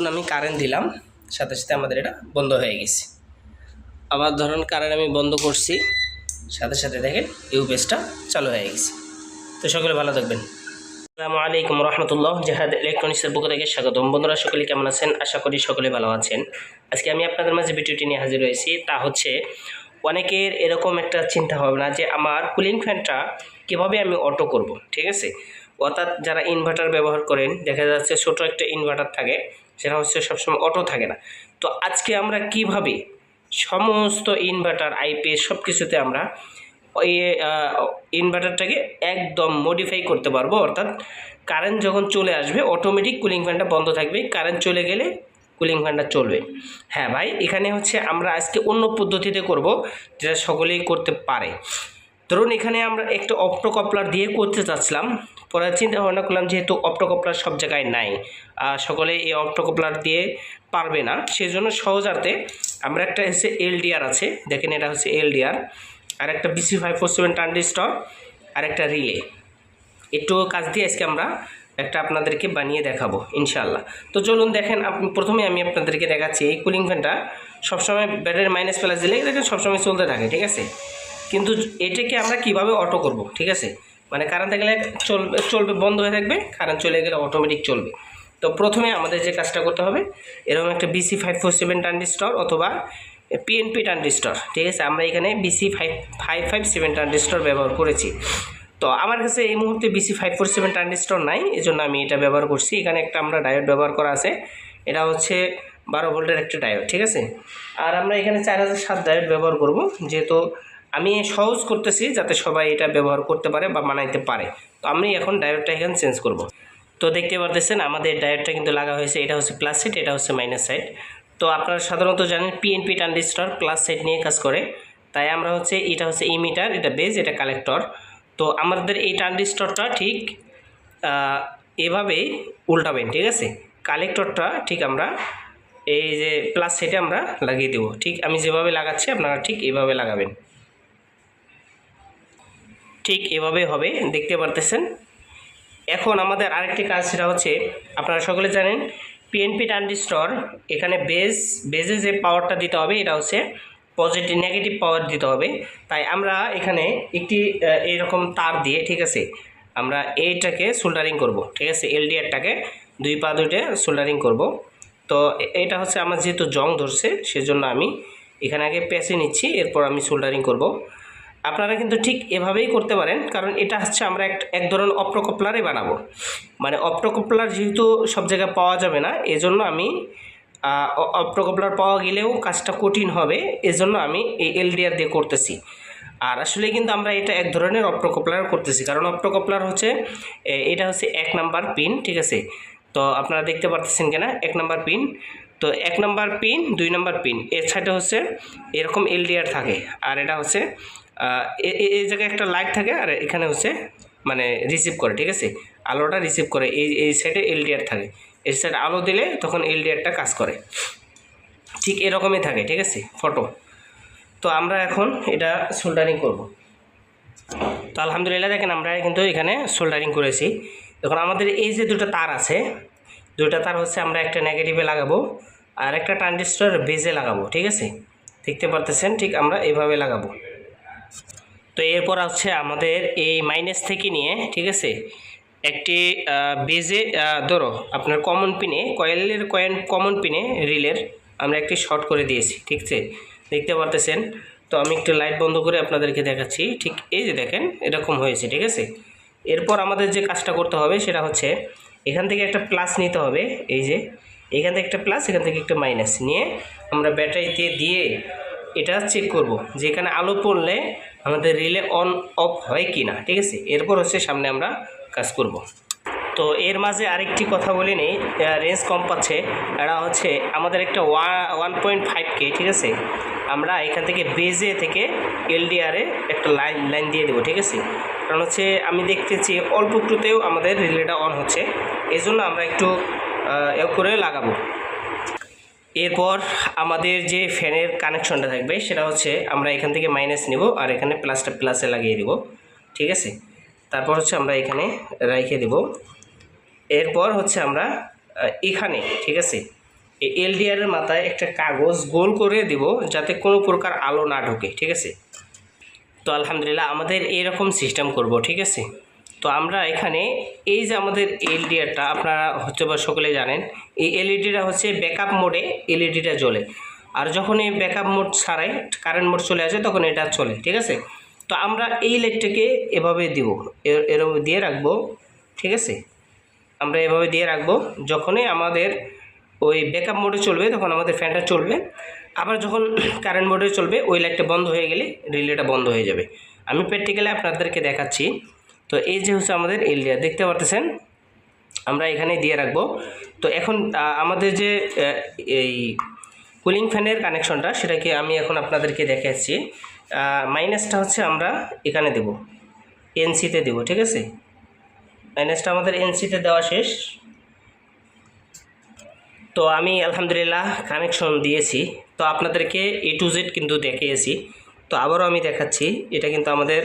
ধরুন আমি কারেন্ট দিলাম, সাথে সাথে আমাদের এটা বন্ধ হয়ে গেছে। আবার ধরুন কারেন্ট আমি বন্ধ করছি, সাথে সাথে দেখেন ইউপিএসটা চালু হয়ে গেছে। তো সকলে ভালো থাকবেন। আসসালামু আলাইকুম রহমতুল্লাহ, জাহাদ ইলেকট্রনিক্সের পক্ষ থেকে স্বাগতম। বন্ধুরা সকলে কেমন আছেন? আশা করি সকলে ভালো আছেন। আজকে আমি আপনাদের মাঝে ভিডিওটি নিয়ে হাজির হয়েছি। তা হচ্ছে, অনেকের এরকম একটা চিন্তা ভাবনা যে আমার কুলিং ফ্যানটা কীভাবে আমি অটো করব, ঠিক আছে? অর্থাৎ যারা ইনভার্টার ব্যবহার করেন, দেখা যাচ্ছে ছোটো একটা ইনভার্টার থাকে সেটা হচ্ছে সবসময় অটো থাকে না। তো আজকে আমরা কীভাবে সমস্ত ইনভার্টার আইপিএস সব কিছুতে আমরা ওই ইনভার্টারটাকে একদম মডিফাই করতে পারব, অর্থাৎ কারেন্ট যখন চলে আসবে অটোমেটিক কুলিং ফ্যানটা বন্ধ থাকবে কারেন্ট চলে গেলে কুলিং ফ্যানটা চলবে। হ্যাঁ ভাই, এখানে হচ্ছে আমরা আজকে অন্য পদ্ধতিতে করব, যেটা সকলেই করতে পারে। ধরুন এখানে আমরা একটা অপ্টোকপলার দিয়ে করতে চাচ্ছিলাম, পরে চিন্তা ভাবনা করলাম যেহেতু অপ্টোকপলার সব জায়গায় নাই সকলে এই অপ্টোকপলার দিয়ে পারবে না সেই জন্য সহজার্থে আমরা একটা হচ্ছে এলডিআর আছে, দেখেন এটা হচ্ছে এলডিআর, আর একটা BC five four seven transistor আর একটা রিলে। একটু কাজ দিয়ে আজকে আমরা একটা আপনাদেরকে বানিয়ে দেখাবো ইনশাল্লাহ তো চলুন দেখেন প্রথমে আমি আপনাদেরকে দেখাচ্ছি এই কুলিং ফ্যানটা। সবসময় ব্যাটারি মাইনাস প্লাস দিলে দেখেন সবসময় চলতে থাকে, ঠিক আছে? কিন্তু এটাকে আমরা কীভাবে অটো করব, ঠিক আছে? মানে কারেন্ট থাকলে চলবে চলবে, বন্ধ হয়ে থাকবে কারেন্ট চলে গেলে অটোমেটিক চলবে। তো প্রথমে আমাদের যে কাজটা করতে হবে, এরকম একটা BC five four seven transistor অথবা পিএনপি ট্রানজিস্টর ঠিক আছে? আমরা এখানে BC five five five seven transistor ব্যবহার করেছি। তো আমার কাছে এই মুহূর্তে BC five four seven transistor নাই জন্য আমি এটা ব্যবহার করছি। এখানে একটা আমরা ডায়োড ব্যবহার করা আছে, এটা হচ্ছে বারো ভোল্টের একটা ডায়োড ঠিক আছে? আর আমরা এখানে চার হাজার সাত ডায়োড ব্যবহার করব, যেহেতু আমি সহজ করতেছি যাতে সবাই এটা ব্যবহার করতে পারে বা বানাইতে পারে। তো আমি এখন ডায়োডটা এখানে চেঞ্জ করব। তো দেখতে পারতেছেন আমাদের ডায়োডটা কিন্তু লাগা হয়েছে, এটা হচ্ছে প্লাস সাইড এটা হচ্ছে মাইনাস সাইড তো আপনারা সাধারণত জানেন পিএনপি ট্রানজিস্টর প্লাস সাইড নিয়ে কাজ করে। তাই আমরা হচ্ছে এটা হচ্ছে ইমিটার এটা বেজ এটা কালেক্টর তো আমাদের এই ট্রানজিস্টরটা ঠিক এভাবেই উল্টাবেন, ঠিক আছে? কালেক্টরটা ঠিক আমরা এই যে প্লাস সাইডে আমরা লাগিয়ে দেবো। ঠিক আমি যেভাবে লাগাচ্ছি আপনারা ঠিক এভাবে লাগাবেন। ঠিক এভাবে হবে, দেখতে পারতেছেন। এখন আমাদের আরেকটি কাজ সেটা হচ্ছে, আপনারা সকলে জানেন পিএনপি ট্রানজিস্টর এখানে বেজ বেজে যে পাওয়ারটা দিতে হবে, এটা হচ্ছে পজিটিভ নেগেটিভ পাওয়ার দিতে হবে। তাই আমরা এখানে একটি এইরকম তার দিয়ে, ঠিক আছে, আমরা এইটাকে সোল্ডারিং করব, ঠিক আছে এলডিআরটাকে দুই পা দুইটা সোল্ডারিং করব। তো এটা হচ্ছে আমার যেহেতু জং ধরছে, সেজন্য আমি এখানে আগে পেঁচে নিচ্ছি, এরপর আমি সোল্ডারিং করব। আপনারা কিন্তু ঠিক এভাবেই করতে পারেন, কারণ এটা হচ্ছে আমরা এক এক ধরনের অপ্রকপলারই বানাবো। মানে অপ্রকপলার যেহেতু সব জায়গায় পাওয়া যাবে না, এজন্য আমি অপ্রকপলার পাওয়া গেলেও কাজটা কঠিন হবে, এজন্য আমি এই এলডিআর দিয়ে করতেছি। আর আসলে কিন্তু আমরা এটা এক ধরনের অপ্রকপলার করতেছি, কারণ অপ্রকপলার হচ্ছে এটা হচ্ছে এক নাম্বার পিন, ঠিক আছে? তো আপনারা দেখতে পারতেছেন কিনা? এক নাম্বার পিন। তো এক নাম্বার পিন, দুই নাম্বার পিন। এর সাইডে হচ্ছে, এরকম এলডিআর থাকে। আর এটা হচ্ছে এই জায়গায় একটা লাইট থাকে আর এখানে হচ্ছে মানে রিসিভ করে, ঠিক আছে? আলোটা রিসিভ করে, এই এই সাইডে এলডিআর থাকে। এই সাইডে আলো দিলে তখন এলডিআরটা কাজ করে। ঠিক এরকমই থাকে, ঠিক আছে? ফটো তো আমরা এখন এটা সোল্ডারিং করব। তো আলহামদুলিল্লাহ দেখেন আমরা কিন্তু এখানে সোল্ডারিং করেছি। এখন আমাদের এই যে দুটো তার আছে, দুটো তার হচ্ছে আমরা একটা নেগেটিভে লাগাবো আর একটা ট্রানজিস্টর বেজে লাগাবো, ঠিক আছে? দেখতে পারতেছেন? ঠিক আমরা এইভাবে লাগাবো। তো এরপর হচ্ছে আমাদের এই মাইনাস থেকে নিয়ে, ঠিক আছে? একটি বেজে ধরো, আপনার কমন পিনে কয়েলের কয়েন কমন পিনে রিলের আমরা একটি শর্ট করে দিয়েছি, ঠিক আছে? দেখতে পারতেছেন? তো আমি একটু লাইট বন্ধ করে আপনাদেরকে দেখাচ্ছি। ঠিক এই যে দেখেন, এরকম হয়েছে, ঠিক আছে? এরপর আমাদের যে কাজটা করতে হবে সেটা হচ্ছে, এখান থেকে একটা প্লাস নিতে হবে, এই যে, এখান থেকে একটা প্লাস এখান থেকে একটা মাইনাস নিয়ে আমরা ব্যাটারিতে দিয়ে এটা চেক করব। যে এখানে আলো পড়লে আমাদের রিলে অন অফ হয় কি না, ঠিক আছে? এরপর হচ্ছে সামনে আমরা কাজ করব। তো এর মাঝে আরেকটি কথা বলে নেই রেঞ্জ কম পাচ্ছে। এটা হচ্ছে আমাদের একটা ওয়ান পয়েন্ট ফাইভ কে ঠিক আছে? আমরা এখান থেকে বেজে থেকে এলডিআরে একটা লাইন লাইন দিয়ে দেবো, ঠিক আছে? কারণ হচ্ছে আমি দেখতেছি অল্প একটুতেও আমাদের রিলেটা অন হচ্ছে। এই জন্য আমরা একটু করে লাগাবো। এরপর আমাদের যে ফ্যানের কানেকশনটা থাকবে, সেটা হচ্ছে আমরা এখান থেকে মাইনাস নেব আর এখানে প্লাসটা প্লাসে লাগিয়ে দেব, ঠিক আছে? তারপর হচ্ছে আমরা এখানে রেখে দেব। এরপর হচ্ছে আমরা এখানে, ঠিক আছে? এই এলডিআরের মাথায় একটা কাগজ গোল করে দিব যাতে কোনো প্রকার আলো না ঢোকে, ঠিক আছে? তো আলহামদুলিল্লাহ আমাদের এরকম সিস্টেম করব, ঠিক আছে? তো আমরা এখানে এই যে আমাদের এলডিআরটা আপনারা হচ্ছে বা সকলে জানেন, এই এলইডিটা হচ্ছে ব্যাকআপ মোডে এলইডিটা জ্বলে। আর যখন এই ব্যাকআপ মোড ছাড়াই কারেন্ট মোড চলে আসে, তখন এটা চলে, ঠিক আছে? তো আমরা এই লাইটটাকে এভাবে দিব এর- এরকম দিয়ে রাখব, ঠিক আছে? আমরা এভাবে দিয়ে রাখব, যখনই আমাদের ওই ব্যাকআপ মোডে চলবে, তখন আমাদের ফ্যানটা চলবে। আবার যখন কারেন্ট মোডে চলবে, ওই লাইটটা বন্ধ হয়ে গেলে রিলেটা বন্ধ হয়ে যাবে। আমি প্র্যাকটিক্যালি আপনাদেরকে দেখাচ্ছি তো এই যে হচ্ছে আমাদের এলডিআর দেখতে পারতেছেন? আমরা এখানে দিয়ে রাখব। তো এখন আমাদের যে এই কুলিং ফ্যানের কানেকশনটা, সেটাকে আমি এখন আপনাদেরকে দেখাচ্ছি মাইনাসটা হচ্ছে আমরা এখানে দেব। এনসিতে দেব, ঠিক আছে? মাইনাসটা আমাদের এনসিতে দেওয়া শেষ। তো আমি আলহামদুলিল্লাহ কানেকশন দিয়েছি। তো আপনাদেরকে এ টু জেড কিন্তু দেখিয়েছি। তো আবারও আমি দেখাচ্ছি। এটা কিন্তু আমাদের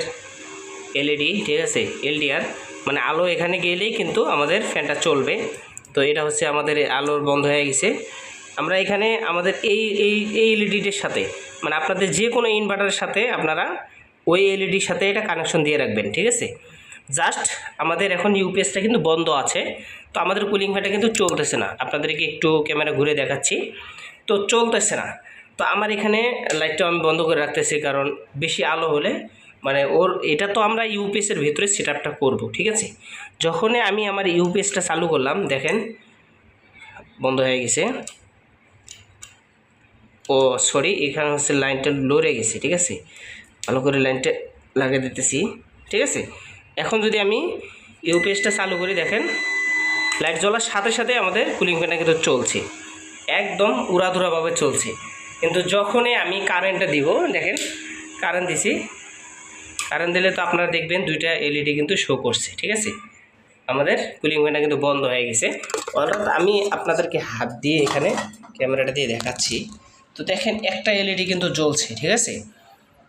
এলইডি ঠিক আছে? এলডিআর মানে আলো এখানে গেলেই কিন্তু আমাদের ফ্যানটা চলবে। তো এটা হচ্ছে আমাদের আলোর বন্ধ হয়ে গেছে। আমরা এখানে আমাদের এই এই এই এলইডিটির সাথে মানে আপনাদের যে কোনো ইনভার্টারের সাথে আপনারা ওই এলইডির সাথে এটা কানেকশন দিয়ে রাখবেন, ঠিক আছে? জাস্ট আমাদের এখন ইউপিএসটা কিন্তু বন্ধ আছে। তো আমাদের কুলিং ফ্যানটা কিন্তু চলতেছে না। আপনাদেরকে একটু ক্যামেরা ঘুরে দেখাচ্ছি। তো চলতেছে না। তো আমার এখানে লাইটটা আমি বন্ধ করে রাখতেছি, কারণ বেশি আলো হলে মানে ওর, এটা তো আমরা ইউপিএসের ভিতরে সেট আপটা করব, ঠিক আছে? যখনই আমি আমার ইউপিএসটা চালু করলাম, দেখেন, বন্ধ হয়ে গেছে। ও সরি এখানে হচ্ছে লাইনটা লড়ে গেছে, ঠিক আছে? ভালো করে লাইনটা লাগিয়ে দিতেছি, ঠিক আছে? এখন যদি আমি ইউপিএসটা চালু করি, দেখেন লাইট জ্বলার সাথে সাথে আমাদের কুলিং ফ্যানটা কিন্তু চলছে। একদম উড়াধুরাভাবে চলছে। কিন্তু যখনই আমি কারেন্টটা দিব, দেখেন কারেন্ট দিছি কারেন্ট দিলে তো আপনারা দেখবেন দুইটা এলইডি কিন্তু শো করছে, ঠিক আছে? আমাদের কুলিং ফ্যানটা কিন্তু বন্ধ হয়ে গেছে। অর্থাৎ আমি আপনাদেরকে হাত দিয়ে এখানে ক্যামেরাটা দিয়ে দেখাচ্ছি। তো দেখেন, একটা এলইডি কিন্তু জ্বলছে, ঠিক আছে?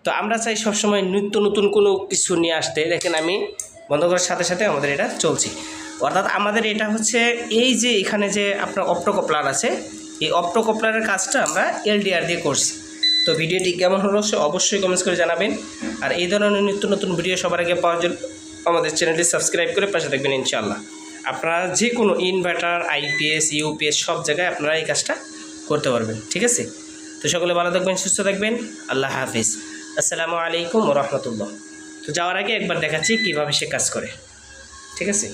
তো আমরা চাই সবসময় নিত্য নতুন কোনো কিছু নিয়ে আসতে। দেখেন আমি বন্ধ করার সাথে সাথে আমাদের এটা চলছে। অর্থাৎ আমাদের এটা হচ্ছে এই যে এখানে যে আপনার অপ্টোকপলার আছে, এই অপ্টোকপলারের কাজটা আমরা এলডিআর দিয়ে করছি। তো ভিডিওটি কেমন হলো সে অবশ্যই কমেন্টস করে জানাবেন। আর এই ধরনের নিত্য নতুন ভিডিও সবার আগে পাওয়ার জন্য আমাদের চ্যানেলটি সাবস্ক্রাইব করে পাশে থাকবেন ইনশাআল্লাহ। আপনারা যে কোনো ইনভার্টার আইপিএস ইউপিএস সব জায়গায় আপনারা এই কাজটা করতে পারবেন, ঠিক আছে? তো সকলে ভালো থাকবেন, সুস্থ থাকবেন, আল্লাহ হাফিজ। আসসালামু আলাইকুম রহমতুল্লাহ। তো যাওয়ার আগে একবার দেখাচ্ছি কীভাবে সে কাজ করে, ঠিক আছে?